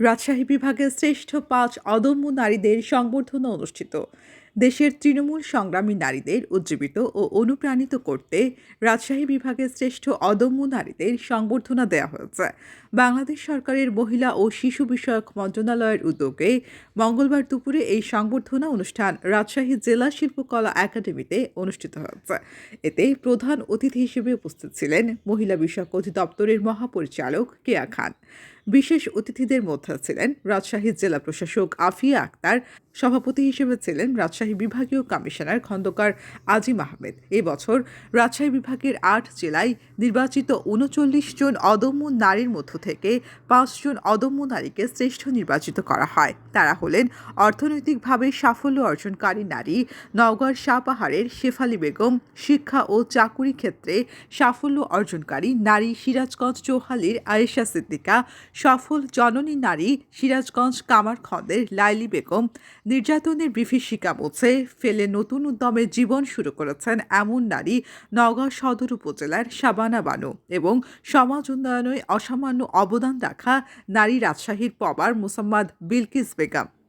রাজশাহী বিভাগের শ্রেষ্ঠ পাঁচ অদম্য নারীদের সংবর্ধনা অনুষ্ঠিত। দেশের তৃণমূল সংগ্রামী নারীদের উজ্জীবিত ও অনুপ্রাণিত করতে রাজশাহী বিভাগের শ্রেষ্ঠ অদম্য নারীদের সংবর্ধনা দেওয়া হয়েছে। বাংলাদেশ সরকারের মহিলা ও শিশু বিষয়ক মন্ত্রণালয়ের উদ্যোগে মঙ্গলবার দুপুরে এই সংবর্ধনা অনুষ্ঠান রাজশাহী জেলা শিল্পকলা একাডেমিতে অনুষ্ঠিত হয়েছে। এতে প্রধান অতিথি হিসেবে উপস্থিত ছিলেন মহিলা বিষয়ক অধিদপ্তরের মহাপরিচালক কেয়া খান। বিশেষ অতিথিদের মধ্যে ছিলেন রাজশাহী জেলা প্রশাসক আফিয়া আক্তার, সভাপতি হিসেবে ছিলেন রাজশাহী বিভাগীয় কমিশনার খন্দকার আজিম আহমেদ। এবছর রাজশাহী বিভাগের আট জেলায় নির্বাচিত উনচল্লিশ জন অদম্য নারীর মধ্য থেকে পাঁচজন অদম্য নারীকে শ্রেষ্ঠ নির্বাচিত করা হয়। তারা হলেন অর্থনৈতিকভাবে সাফল্য অর্জনকারী নারী নওগাঁর শাহপাহাড়ের শেফালি বেগম, শিক্ষা ও চাকুরি ক্ষেত্রে সাফল্য অর্জনকারী নারী সিরাজগঞ্জ চৌহালির আয়েশা সিদ্দিকা, সফল জননী নারী সিরাজগঞ্জ কামারখন্দের লাইলি বেগম নির্যাতনের বিভীষিকা মুছে ফেলে নতুন উদ্যমে জীবন শুরু করেছেন এমন নারী নওগাঁ সদর উপজেলার শাবানা বানু এবং সমাজ উন্নয়নে অসামান্য অবদান রাখা নারী রাজশাহীর পবার মুসম্মদ বিলকিস বেগম।